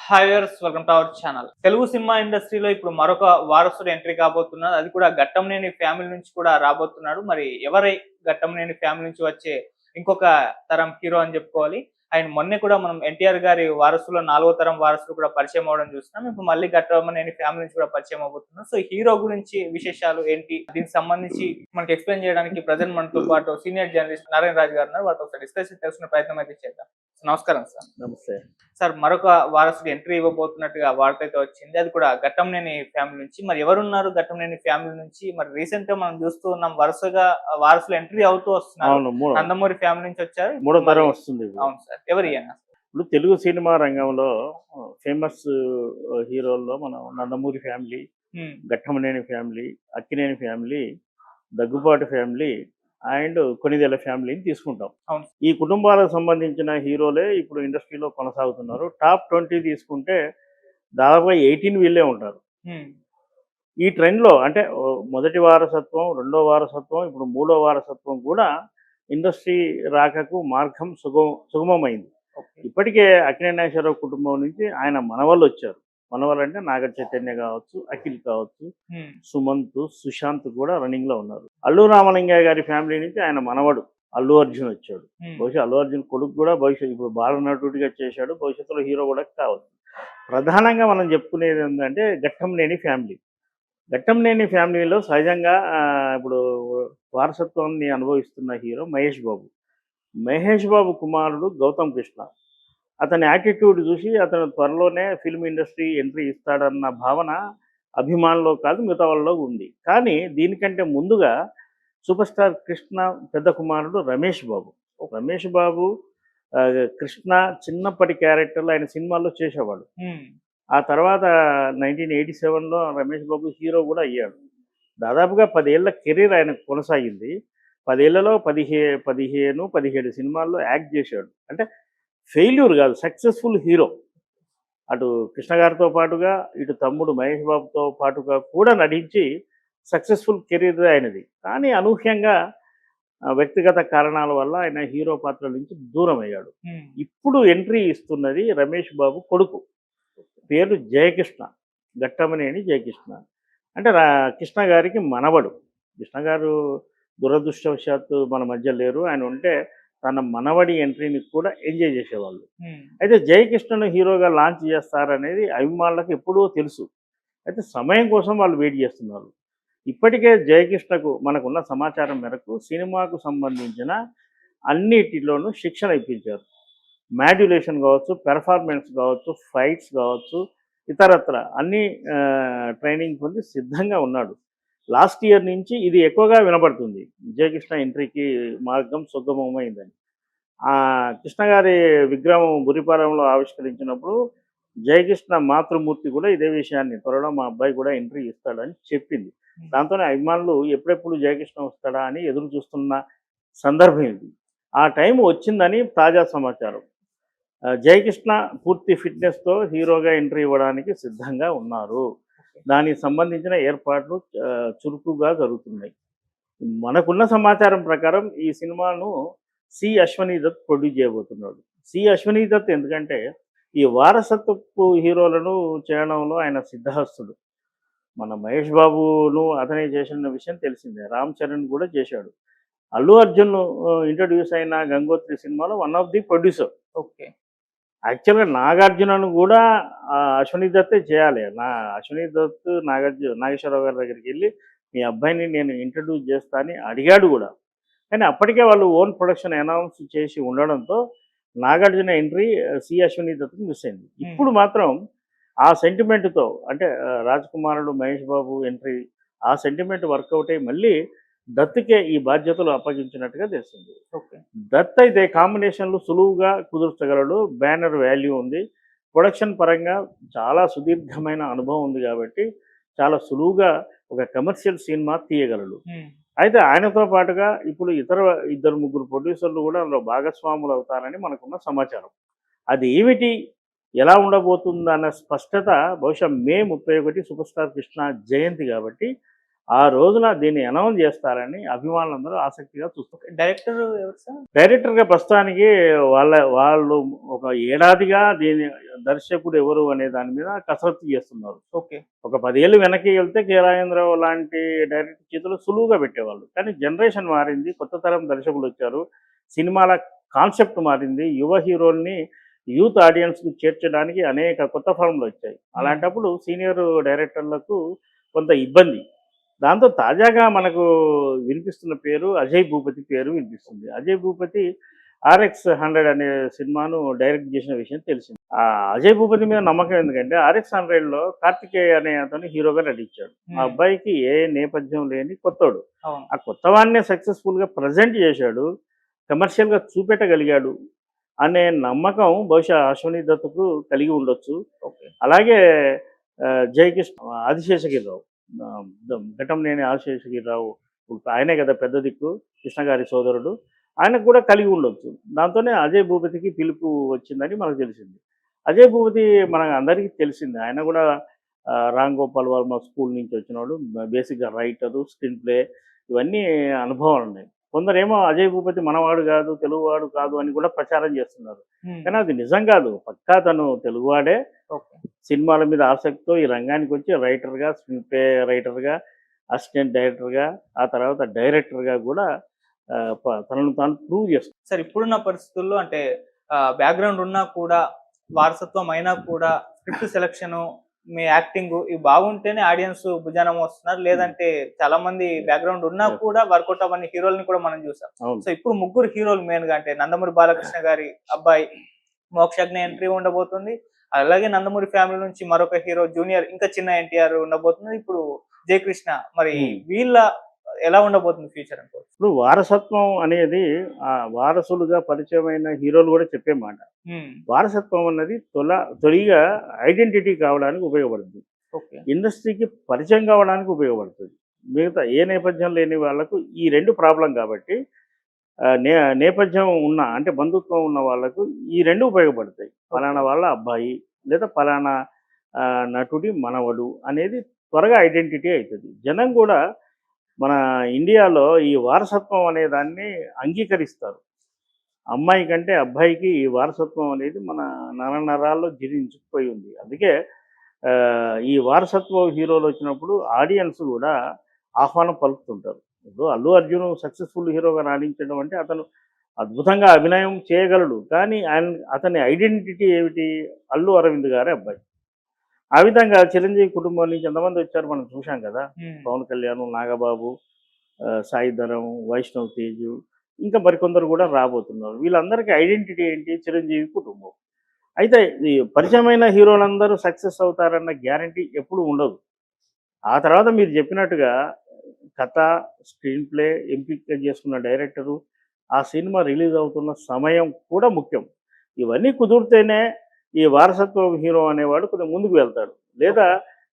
Hi viewers welcome to our channel Telugu cinema ఇండస్ట్రీలో ఇప్పుడు మరొక వారసుడు ఎంట్రీ కాబోతున్నారు. అది కూడా ఘట్టంనేని ఫ్యామిలీ నుంచి కూడా రాబోతున్నాడు. మరి ఎవరై ఘట్టంనేని ఫ్యామిలీ నుంచి వచ్చే ఇంకొక తరం హీరో అని చెప్పుకోవాలి. ఆయన మొన్నే కూడా మనం ఎన్టీఆర్ గారి వారసులో నాలుగో తరం వారసులు కూడా పరిచయం అవడం చూస్తున్నాం. ఇప్పుడు మళ్ళీ ఘట్టమనేని ఫ్యామిలీ నుంచి కూడా పరిచయం అవుతున్నాం సో హీరో గురించి విశేషాలు ఏంటి? దీనికి సంబంధించి మనకి ఎక్స్ప్లెయిన్ చేయడానికి ప్రజెంట్ మనతో పాటు సీనియర్ జర్నలిస్ట్ నారాయణ రాజు గారు ఉన్నారు. వాటితో ఒకసారి డిస్కషన్ తెలుసుకునే ప్రయత్నం అయితే చేద్దాం. నమస్కారం సార్. నమస్తే. సార్ మరొక వారసుడు ఎంట్రీ ఇవ్వబోతున్నట్టుగా వార్త అయితే వచ్చింది. అది కూడా ఘట్టంనేని ఫ్యామిలీ నుంచి. మరి ఎవరున్నారు ఘట్టంనేని ఫ్యామిలీ నుంచి? మరి రీసెంట్గా మనం చూస్తూ ఉన్నాం వరుసగా వారసులు ఎంట్రీ అవుతూ వస్తున్నారు. నందమూరి ఫ్యామిలీ నుంచి వచ్చారు. మూడో తరం వస్తుంది. అవును సార్. ఎవరి ఇప్పుడు తెలుగు సినిమా రంగంలో ఫేమస్ హీరోల్లో మనం Nandamuri family Ghattamaneni family Akkineni family Daggubati family and Konidela ఫ్యామిలీని తీసుకుంటాం. ఈ కుటుంబాలకు సంబంధించిన హీరోలే ఇప్పుడు ఇండస్ట్రీలో కొనసాగుతున్నారు. టాప్ ట్వంటీ తీసుకుంటే దాదాపుగా ఎయిటీన్ వీళ్ళే ఉంటారు. ఈ ట్రెండ్లో అంటే మొదటి వారసత్వం రెండో వారసత్వం ఇప్పుడు మూడో వారసత్వం కూడా ఇండస్ట్రీ రాకకు మార్గం సుగమ సుగమమైంది. ఇప్పటికే అఖిలేశ్వరరావు కుటుంబం నుంచి ఆయన మనవాళ్ళు వచ్చారు. మనవాళ్ళు అంటే నాగ చైతన్య కావచ్చు అఖిల్ కావచ్చు సుమంత్ సుశాంత్ కూడా రన్నింగ్లో ఉన్నారు. అల్లు రామలింగయ్య గారి ఫ్యామిలీ నుంచి ఆయన మనవడు అల్లు అర్జున్ వచ్చాడు. బహుశా అల్లు అర్జున్ కొడుకు కూడా భవిష్యత్ ఇప్పుడు బాలనటుడిగా చేశాడు భవిష్యత్తులో హీరో కూడా కావచ్చు. ప్రధానంగా మనం చెప్పుకునేది ఏంటంటే ఘట్టంనేని ఫ్యామిలీ ఘట్టంనేని ఫ్యామిలీలో సహజంగా ఇప్పుడు వారసత్వాన్ని అనుభవిస్తున్న హీరో మహేష్ బాబు. మహేష్ బాబు కుమారుడు గౌతమ్ కృష్ణ. అతని యాటిట్యూడ్ చూసి అతను త్వరలోనే ఫిల్మ్ ఇండస్ట్రీ ఎంట్రీ ఇస్తాడన్న భావన అభిమానులో కాదు మిగతా వాళ్ళలో ఉంది. కానీ దీనికంటే ముందుగా సూపర్ స్టార్ కృష్ణ పెద్ద కుమారుడు రమేష్ బాబు. రమేష్ బాబు కృష్ణ చిన్నప్పటి క్యారెక్టర్లు ఆయన సినిమాల్లో చేసేవాడు ఆ తర్వాత నైన్టీన్ ఎయిటీ సెవెన్లో రమేష్ బాబు హీరో కూడా అయ్యాడు. దాదాపుగా పదేళ్ళ కెరీర్ ఆయన కొనసాగింది. పదేళ్ళలో పదిహే పదిహేను పదిహేడు సినిమాల్లో యాక్ట్ చేశాడు. అంటే ఫెయిల్యూర్ కాదు సక్సెస్ఫుల్ హీరో. అటు కృష్ణ గారితో పాటుగా ఇటు తమ్ముడు మహేష్ బాబుతో పాటుగా కూడా నటించి సక్సెస్ఫుల్ కెరీర్ ఆయనది. కానీ అనూహ్యంగా వ్యక్తిగత కారణాల వల్ల ఆయన హీరో పాత్ర నుంచి దూరం అయ్యాడు ఇప్పుడు ఎంట్రీ ఇస్తున్నది రమేష్ బాబు కొడుకు. పేరు జయకృష్ణ ఘట్టమనేని జయకృష్ణ. అంటే రా కృష్ణ గారికి మనవడు. కృష్ణ గారు దురదృష్టవశాత్తు మన మధ్య లేరు. ఆయన ఉంటే తన మనవడి ఎంట్రీని కూడా ఎంజాయ్ చేసేవాళ్ళు. అయితే జయకృష్ణను హీరోగా లాంచ్ చేస్తారనేది అభిమానులకు ఎప్పుడూ తెలుసు. అయితే సమయం కోసం వాళ్ళు వెయిట్ చేస్తున్నారు. ఇప్పటికే జయకృష్ణకు మనకున్న సమాచారం మేరకు సినిమాకు సంబంధించిన అన్నిటిలోనూ శిక్షణ ఇప్పించారు. మాడ్యులేషన్ కావచ్చు పెర్ఫార్మెన్స్ కావచ్చు ఫైట్స్ కావచ్చు ఇతరత్ర అన్ని ట్రైనింగ్ పొంది సిద్ధంగా ఉన్నాడు. లాస్ట్ ఇయర్ నుంచి ఇది ఎక్కువగా వినపడుతుంది జయకృష్ణ ఎంట్రీకి మార్గం సుగమమైందని. ఆ కృష్ణ గారి విగ్రహం బురిపాలెంలో ఆవిష్కరించినప్పుడు జయకృష్ణ మాతృమూర్తి కూడా ఇదే విషయాన్ని త్వరలో మా అబ్బాయి కూడా ఎంట్రీ ఇస్తాడని చెప్పింది. దాంతోనే అభిమానులు ఎప్పుడెప్పుడు జయకృష్ణ వస్తాడా అని ఎదురు చూస్తున్న సందర్భం ఇది. ఆ టైం వచ్చిందని తాజా సమాచారం. జయకృష్ణ పూర్తి ఫిట్నెస్తో హీరోగా ఎంట్రీ ఇవ్వడానికి సిద్ధంగా ఉన్నారు. దానికి సంబంధించిన ఏర్పాట్లు చురుకుగా జరుగుతున్నాయి. మనకున్న సమాచారం ప్రకారం ఈ సినిమాను సి అశ్వనీ దత్ ప్రొడ్యూస్ చేయబోతున్నాడు. సి అశ్వనీ దత్ ఎందుకంటే ఈ వారసత్వపు హీరోలను చేయడంలో ఆయన సిద్ధహస్తుడు. మన మహేష్ బాబును అతనే చేసిన విషయం తెలిసిందే. రామ్ చరణ్ కూడా చేశాడు. అల్లు అర్జున్ ఇంట్రడ్యూస్ అయిన గంగోత్రి సినిమాలో one of the producer. Okay యాక్చువల్గా నాగార్జునను కూడా అశ్వనీ దత్తే చేయాలి. నా అశ్వనీ దత్ నాగార్జున నాగేశ్వరరావు గారి దగ్గరికి వెళ్ళి మీ అబ్బాయిని నేను ఇంట్రడ్యూస్ చేస్తా అని అడిగాడు కూడా. కానీ అప్పటికే వాళ్ళు ఓన్ ప్రొడక్షన్ అనౌన్స్ చేసి ఉండడంతో నాగార్జున ఎంట్రీ సి అశ్వనీ దత్కి మిస్ అయింది. ఇప్పుడు మాత్రం ఆ సెంటిమెంట్తో అంటే రాజ్ కుమారుడు మహేష్ బాబు ఎంట్రీ ఆ సెంటిమెంట్ వర్కౌట్ అయ్యి మళ్ళీ దత్తుకే ఈ బాధ్యతలు అప్పగించినట్టుగా తెలిసింది. ఓకే. దత్ అయితే కాంబినేషన్లు సులువుగా కుదుర్చగలడు బ్యానర్ వాల్యూ ఉంది. ప్రొడక్షన్ పరంగా చాలా సుదీర్ఘమైన అనుభవం ఉంది కాబట్టి చాలా సులువుగా ఒక కమర్షియల్ సినిమా తీయగలడు. అయితే ఆయనతో పాటుగా ఇప్పుడు ఇతర ఇద్దరు ముగ్గురు ప్రొడ్యూసర్లు కూడా అందులో భాగస్వాములు అవుతారని మనకున్న సమాచారం. అది ఏమిటి? ఎలా ఉండబోతుందన్న స్పష్టత బహుశా మే ముప్పై ఒకటి సూపర్ స్టార్ కృష్ణ జయంతి కాబట్టి ఆ రోజున దీన్ని అనౌన్స్ చేస్తారని అభిమానులందరూ ఆసక్తిగా చూస్తారు డైరెక్టర్ ఎవరు సార్? డైరెక్టర్గా ప్రస్తుతానికి వాళ్ళ వాళ్ళు ఒక ఏడాదిగా దీని దర్శకుడు ఎవరు అనే దాని మీద కసరత్తు చేస్తున్నారు. ఓకే. ఒక పదేళ్ళు వెనక్కి వెళ్తే కె రాజేంద్రరావు లాంటి డైరెక్టర్ చేతులు సులువుగా పెట్టేవాళ్ళు. కానీ జనరేషన్ మారింది కొత్త తరం దర్శకులు వచ్చారు. సినిమాల కాన్సెప్ట్ మారింది యువ హీరోల్ని యూత్ ఆడియన్స్కు చేర్చడానికి అనేక కొత్త ఫార్ములు వచ్చాయి. అలాంటప్పుడు సీనియర్ డైరెక్టర్లకు కొంత ఇబ్బంది. దాంతో తాజాగా మనకు వినిపిస్తున్న పేరు అజయ్ భూపతి పేరు వినిపిస్తుంది. అజయ్ భూపతి ఆర్ఎక్స్ హండ్రెడ్ అనే సినిమాను డైరెక్ట్ చేసిన విషయం తెలిసింది. ఆ అజయ్ భూపతి మీద నమ్మకం ఎందుకంటే ఆర్ఎక్స్ హండ్రెడ్లో కార్తికేయ అనే అతను హీరోగా నటించాడు. ఆ అబ్బాయికి ఏ నేపథ్యం లేని కొత్తోడు. అవును. ఆ కొత్తవాన్నే సక్సెస్ఫుల్గా ప్రజెంట్ చేశాడు కమర్షియల్గా చూపెట్టగలిగాడు అనే నమ్మకం బహుశా అశ్వని దత్తుకు కలిగి ఉండొచ్చు. అలాగే జయకృష్ణ ఆదిశేషగిరిరావు. ఘటంనేని ఆదిశేషగిరిరావు ఆయనే కదా పెద్ద దిక్కు కృష్ణ గారి సోదరుడు. ఆయనకు కూడా కలిగి ఉండొచ్చు. దాంతోనే అజయ్ భూపతికి పిలుపు వచ్చిందని మనకు తెలిసింది. అజయ్ భూపతి మనకు అందరికీ తెలిసింది. ఆయన కూడా రామ్ గోపాల్ వర్మ స్కూల్ నుంచి వచ్చినవాడు బేసిక్గా రైటరు స్క్రీన్ ప్లే ఇవన్నీ అనుభవాలు ఉన్నాయి. కొందరేమో అజయ్ భూపతి మనవాడు కాదు తెలుగువాడు కాదు అని కూడా ప్రచారం చేస్తున్నారు. కానీ అది నిజం కాదు. పక్కా తను తెలుగువాడే. సినిమాల మీద ఆసక్తితో ఈ రంగానికి వచ్చి రైటర్గా స్క్రీన్ ప్లే రైటర్గా అసిస్టెంట్ డైరెక్టర్గా ఆ తర్వాత డైరెక్టర్గా కూడా తనను తాను ప్రూవ్ చేస్తుంది సార్ ఇప్పుడున్న పరిస్థితుల్లో అంటే బ్యాక్గ్రౌండ్ ఉన్నా కూడా వారసత్వం అయినా కూడా స్క్రిప్ట్ సెలక్షన్ మీ యాక్టింగ్ ఇవి బాగుంటేనే ఆడియన్స్ భుజానం వస్తున్నారు లేదంటే చాలా మంది బ్యాక్గ్రౌండ్ ఉన్నా కూడా వర్కౌట్ అవ్వని హీరోల్ని కూడా మనం చూసాం. సో ఇప్పుడు ముగ్గురు హీరోలు మెయిన్గా అంటే నందమూరి బాలకృష్ణ గారి అబ్బాయి మోక్షజ్ఞ ఎంట్రీ ఉండబోతుంది. అలాగే నందమూరి ఫ్యామిలీ నుంచి మరొక హీరో జూనియర్ ఇంకా చిన్న ఎన్టీఆర్ ఉండబోతుంది. ఇప్పుడు జయకృష్ణ మరి. వీళ్ళ ఎలా ఉండబోతుంది ఫ్యూచర్ అనుకో ఇప్పుడు వారసత్వం అనేది ఆ వారసులుగా పరిచయమైన హీరోలు కూడా చెప్పే మాట. వారసత్వం అన్నది తొల తొలిగా ఐడెంటిటీ కావడానికి ఉపయోగపడుతుంది. ఇండస్ట్రీకి పరిచయం కావడానికి ఉపయోగపడుతుంది. మిగతా ఏ నేపథ్యం లేని వాళ్ళకు ఈ రెండు ప్రాబ్లం కాబట్టి నే నేపథ్యం ఉన్న అంటే బంధుత్వం ఉన్న వాళ్ళకు ఈ రెండు ఉపయోగపడతాయి. ఫలానా వాళ్ళ అబ్బాయి లేదా ఫలానా నటుడి మనవడు అనేది త్వరగా ఐడెంటిటీ అవుతుంది. జనం కూడా మన ఇండియాలో ఈ వారసత్వం అనే దాన్ని అంగీకరిస్తారు. అమ్మాయి కంటే అబ్బాయికి ఈ వారసత్వం అనేది మన నర నరాల్లో జీర్ణించుకుపోయి ఉంది. అందుకే ఈ వారసత్వ హీరోలు వచ్చినప్పుడు ఆడియన్స్ కూడా ఆహ్వానం పలుకుతుంటారు. ఇప్పుడు అల్లు అర్జున్ సక్సెస్ఫుల్ హీరోగా రాణించడం అంటే అతను అద్భుతంగా అభినయం చేయగలడు. కానీ ఆయన అతని ఐడెంటిటీ ఏమిటి? అల్లు అరవింద్ గారి అబ్బాయి. ఆ విధంగా చిరంజీవి కుటుంబం నుంచి ఎంతమంది వచ్చారు మనం చూసాం కదా? పవన్ కళ్యాణ్ నాగబాబు ఆ, సాయి ధరం వైష్ణవ్ తేజు ఇంకా మరికొందరు కూడా రాబోతున్నారు. వీళ్ళందరికీ ఐడెంటిటీ ఏంటి? చిరంజీవి కుటుంబం. అయితే ఈ పరిచయమైన హీరోలందరూ సక్సెస్ అవుతారన్న గ్యారంటీ ఎప్పుడు ఉండదు. ఆ తర్వాత మీరు చెప్పినట్టుగా కథ స్క్రీన్ ప్లే ఎంపిక చేసుకున్న డైరెక్టరు ఆ సినిమా రిలీజ్ అవుతున్న సమయం కూడా ముఖ్యం. ఇవన్నీ కుదిరితేనే ఈ వారసత్వ హీరో అనేవాడు కొంచెం ముందుకు వెళ్తాడు. లేదా